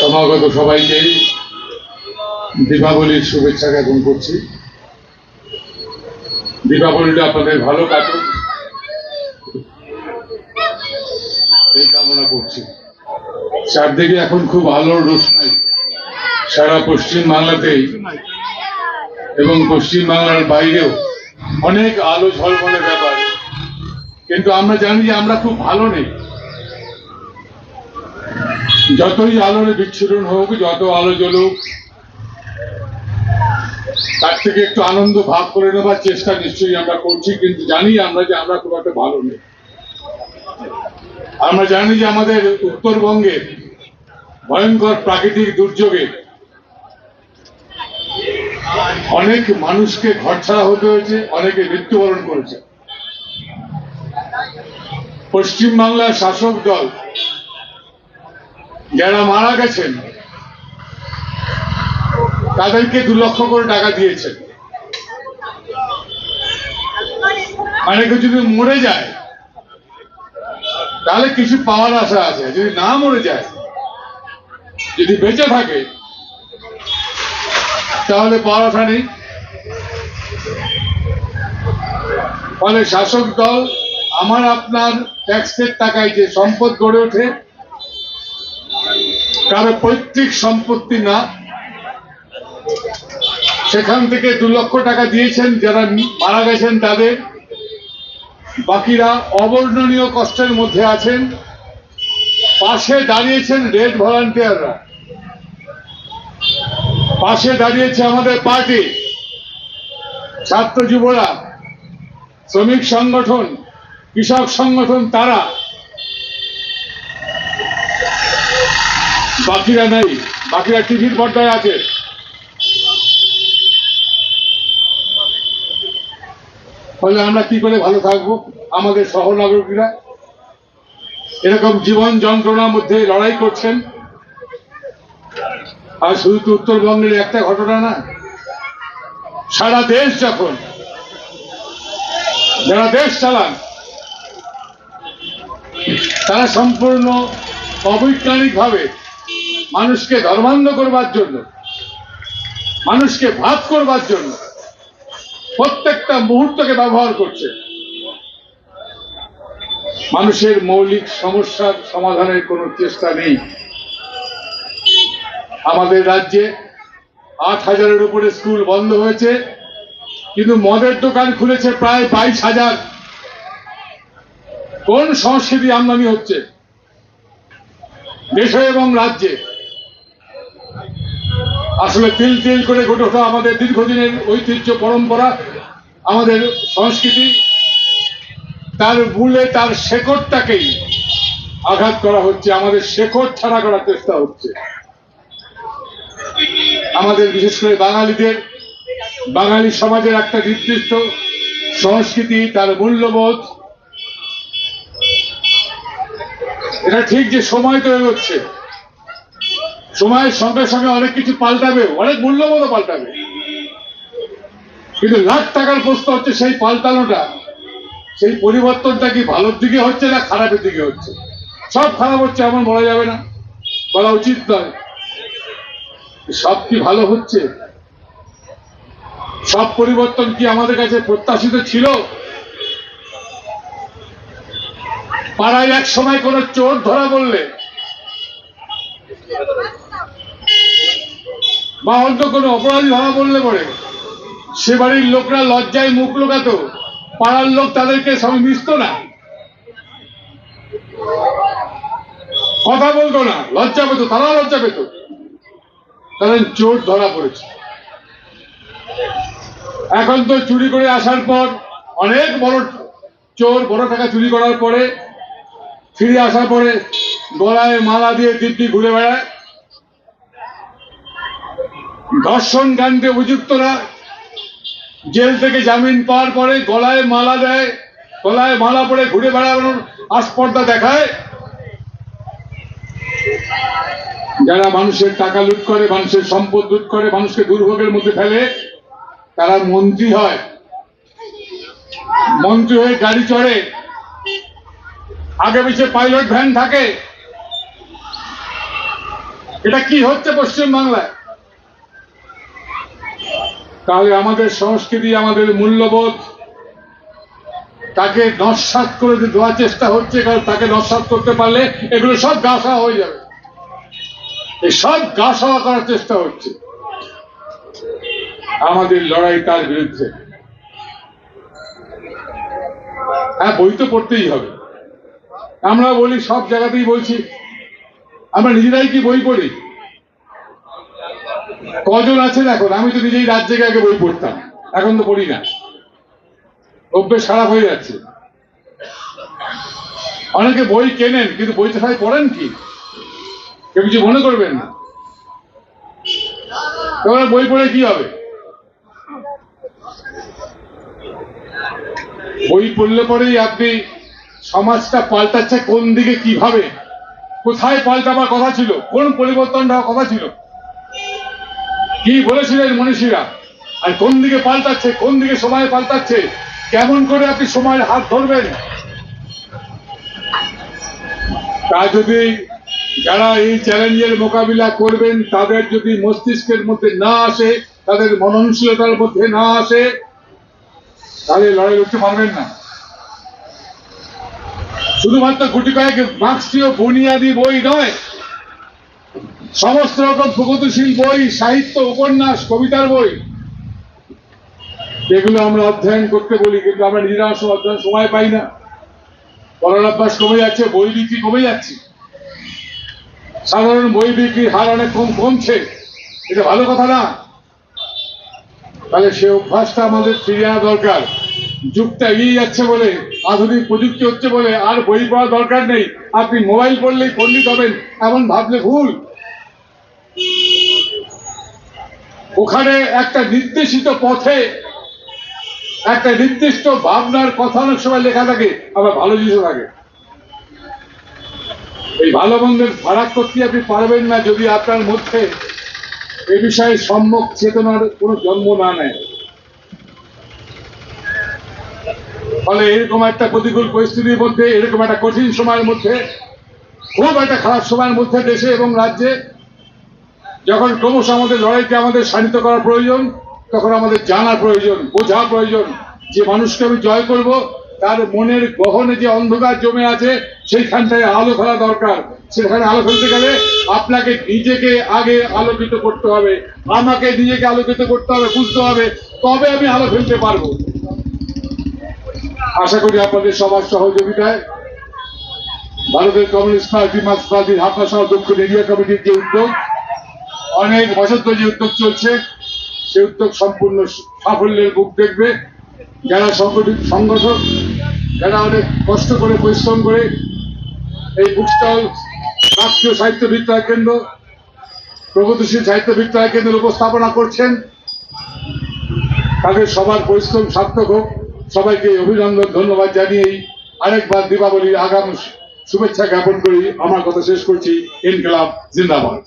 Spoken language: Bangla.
সমাগত সবাইকে দীপাবলির শুভেচ্ছা জ্ঞাপন করছি। দীপাবলিটা আপনাদের ভালো কাটুক। এই কামনা করছি। চারদিকে এখন খুব আলোর রোশনাই। সারা পশ্চিম বাংলাতেই এবং পশ্চিম বাংলার বাইরেও অনেক আলো ঝলমলে ব্যাপার। কিন্তু আমরা জানি যে আমরা খুব ভালো নেই। যতই আলোর বিচ্ছুরণ হোক, যত আলো জ্বলুক, তার থেকে একটু আনন্দ ভাগ করে নেবার চেষ্টা নিশ্চয়ই আমরা করছি, কিন্তু জানি আমরা যে আমরা খুব একটা ভালো নেই। আমরা জানি যে আমাদের উত্তরবঙ্গে ভয়ঙ্কর প্রাকৃতিক দুর্যোগে অনেক মানুষকে ঘর ছাড়া হতে হয়েছে, অনেকে মৃত্যুবরণ করেছে। পশ্চিমবাংলার শাসক দল যারা মারা গেছেন, তাদেরকে দু লক্ষ করে টাকা দিয়েছেন। মানে কেউ যদি মরে যায়, তাহলে কিছু পাওয়ার আশা আছে। যদি না মরে যায়, যদি বেঁচে থাকে, তাহলে পাওয়ার আশা নেই। ফলে শাসক দল আমার আপনার ট্যাক্সের টাকায় যে সম্পদ গড়ে ওঠে কারও পৈতৃক সম্পত্তি না, সেখান থেকে দু লক্ষ টাকা দিয়েছেন যারা মারা গেছেন তাদের। বাকিরা অবর্ণনীয় কষ্টের মধ্যে আছেন। পাশে দাঁড়িয়েছেন রেড ভলান্টিয়াররা। পাশে দাঁড়িয়েছে আমাদের পার্টি। ছাত্র যুবরা, শ্রমিক সংগঠন, কৃষক সংগঠন তারা। বাকিরা নাই। বাকিরা টিভির পর্দায় আছে। ফলে আমরা কি করে ভালো থাকব? আমাদের সহনাগরিকরা এরকম জীবন যন্ত্রণার মধ্যে লড়াই করছেন। আর শুধু তো উত্তরবঙ্গের একটা ঘটনা না, সারা দেশ যখন, যারা দেশ চালান, তারা সম্পূর্ণ অবৈজ্ঞানিক ভাবে মানুষকে ধর্মান্ধ করবার জন্য, মানুষকে ভাত করবার জন্য প্রত্যেকটা মুহূর্তকে ব্যবহার করছে। মানুষের মৌলিক সমস্যার সমাধানের কোনো চেষ্টা নেই। আমাদের রাজ্যে আট হাজারের উপরে স্কুল বন্ধ হয়েছে, কিন্তু মদের দোকান খুলেছে প্রায় বাইশ হাজার। কোন সংস্কৃতি আমদানি হচ্ছে? দেশে এবং রাজ্যে আসলে তিল তিল করে গড়ে ওঠা আমাদের দীর্ঘদিনের ঐতিহ্য পরম্পরা, আমাদের সংস্কৃতি। তার মূলে তার শেকড়টাকেই আঘাত করা হচ্ছে, আমাদের শেকড় ছাড়া করার চেষ্টা হচ্ছে। আমাদের, বিশেষ করে বাঙালিদের, বাঙালি সমাজের একটা নির্দিষ্ট সংস্কৃতি, তার মূল্যবোধ। এটা ঠিক যে সময় তো এগোচ্ছে সময়ের সঙ্গে সঙ্গে অনেক কিছু পাল্টাবে, অনেক মূল্যবোধও পাল্টাবে। কিন্তু লাখ টাকার প্রশ্ন হচ্ছে সেই পাল্টানোটা, সেই পরিবর্তনটা কি ভালোর দিকে হচ্ছে না খারাপের দিকে হচ্ছে? সব খারাপ হচ্ছে, এমন বলা যাবে না, বলা উচিত নয়। সব কি ভালো হচ্ছে? সব পরিবর্তন কি আমাদের কাছে প্রত্যাশিত ছিল? পাড়ায় এক সময় কোন চোর ধরা বললে বা অন্য কোনো অপরাধী ধরা পড়লে পরে। সে বাড়ির লোকরা লজ্জায় মুখ লোকাতো, পাড়ার লোক তাদেরকে সবাই মিশত না। কথা বলতো না, লজ্জা পেত তারা লজ্জা পেত। কারণ চোর ধরা পড়েছে। এখন তো চুরি করে আসার পর অনেক বড় চোর বড় টাকা চুরি করার পরে, ফিরে আসার পরে গলায় মালা দিয়ে দিব্যি ঘুরে বেড়ায়। ধর্ষণ কাণ্ডে অভিযুক্তরা জেল থেকে জামিন পাওয়ার পরে গলায় মালা দেয়, গলায় মালা পরে ঘুরে বেড়ানোর আস্পর্ধা দেখায়। যারা মানুষের টাকা লুট করে, মানুষের সম্পদ লুট করে, মানুষকে দুর্ভোগের মধ্যে ফেলে, তারা মন্ত্রী হয়। মন্ত্রী হয়ে গাড়ি চড়ে। আগে পিছিয়ে পাইলট ভ্যান থাকে। এটা কি হচ্ছে পশ্চিম বাংলায় তাহলে আমাদের সংস্কৃতি, আমাদের মূল্যবোধ তাকে নস্বাত করে দেওয়ার চেষ্টা হচ্ছে, কারণ তাকে নস্বাত করতে পারলে এগুলো সব গাছা হয়ে যাবে। এই সব গাছা করার চেষ্টা হচ্ছে। আমাদের লড়াই তার বিরুদ্ধে। হ্যাঁ বই তো পড়তেই হবে। আমরা বলি, সব জায়গাতেই বলছি, আমরা নিজেরাই কি বই পড়ি? কজন আছেন এখন? আমি তো নিজেই রাত জেগে আগে বই পড়তাম। এখন তো পড়ি না। অভ্যেস খারাপ হয়ে যাচ্ছে। অনেকে বই কেনেন, কিন্তু বইটা সবাই পড়েন কি? কেউ কিছু মনে করবেন না। তাহলে বই পড়ে কি হবে? বই পড়লে পরেই আপনি সমাজটা পাল্টাচ্ছে কোন দিকে কীভাবে? কোথায় পাল্টাবার কথা ছিল? কোন পরিবর্তন হওয়ার কথা ছিল? কি বলেছিলেন মনীষীরা? আর কোন দিকে পাল্টাচ্ছে, কোন দিকে সময় পাল্টাচ্ছে? কেমন করে আপনি সময়ের হাত ধরবেন? তা যদি যারা এই চ্যালেঞ্জের মোকাবিলা করবেন, তাদের যদি মস্তিষ্কের মধ্যে না আসে, তাদের মননশীলতার মধ্যে না আসে, তাহলে লড়াই লড়তে পারবেন না। শুধুমাত্র গুটি কয়েক মার্ক্সীয় বুনিয়াদি বই নয় সমস্ত রকম প্রগতিশীল বই, সাহিত্য, উপন্যাস, কবিতার বই। এগুলো আমরা অধ্যয়ন করতে বলি, কিন্তু আমরা নিজেরা অধ্যয়ন সময় পাই না। পড়ার অভ্যাস কমে যাচ্ছে, বই বিক্রি কমে যাচ্ছে। সাধারণ বই বিক্রির হার অনেক কম কমছে। এটা ভালো কথা না। তাহলে সে অভ্যাসটা আমাদের ফিরে আনা দরকার। যুগটা এগিয়ে যাচ্ছে বলে, আধুনিক প্রযুক্তি হচ্ছে বলে আর বই পড়ার দরকার নেই। আপনি মোবাইল পড়লেই পণ্ডিত হবেন, এমন ভাবলে ভুল। ওখানে একটা নির্দেশিত পথে, একটা নির্দিষ্ট ভাবনার কথা অনেক সময় লেখা থাকে আবার ভালো জিনিসও থাকে এই ভালো মন্দের ফারাক করতে আপনি পারবেন না যদি আপনার মধ্যে এ বিষয়ে সম্যক চেতনার কোনো জন্ম না নেয়। ফলে এরকম একটা প্রতিকূল পরিস্থিতির মধ্যে, এরকম একটা কঠিন সময়ের মধ্যে, খুব একটা খারাপ সময়ের মধ্যে দেশে এবং রাজ্যে যখন ক্রমশ আমাদের লড়াইকে আমাদের শানিত করার প্রয়োজন, তখন আমাদের জানা প্রয়োজন, বোঝা প্রয়োজন। যে মানুষকে আমি জয় করব, তার মনের গহনে যে অন্ধকার জমে আছে, সেইখানটায় আলো ফেলা দরকার। সেখানে আলো ফেলতে গেলে আপনাকে নিজেকে আগে আলোকিত করতে হবে। আমাকে নিজেকে আলোকিত করতে হবে, বুঝতে হবে তবে আমি আলো ফেলতে পারব। আশা করি আপনাদের সবার সহযোগিতায় ভারতের কমিউনিস্ট পার্টি মার্ক্স পার্টির হাফা সহ দক্ষিণ এরিয়া কমিটির যে উদ্যোগ অনেক বছর ধরে যে উদ্যোগ চলছে সে উদ্যোগ সম্পূর্ণ সাফল্যের মুখ দেখবে। যারা সংগঠিত, সংগঠক, যারা অনেক কষ্ট করে, পরিশ্রম করে এই বুক স্টল রাষ্ট্রীয় সাহিত্য বিক্রয় কেন্দ্র, প্রগতিশীল সাহিত্য বিক্রয় কেন্দ্র উপস্থাপনা করছেন, তাদের সবার পরিশ্রম সার্থক হোক। সবাইকে অভিনন্দন, ধন্যবাদ জানিয়েই আরেকবার দীপাবলির আগাম শুভেচ্ছা জ্ঞাপন করি। আমার কথা শেষ করছি। ইনকলাব জিন্দাবাদ।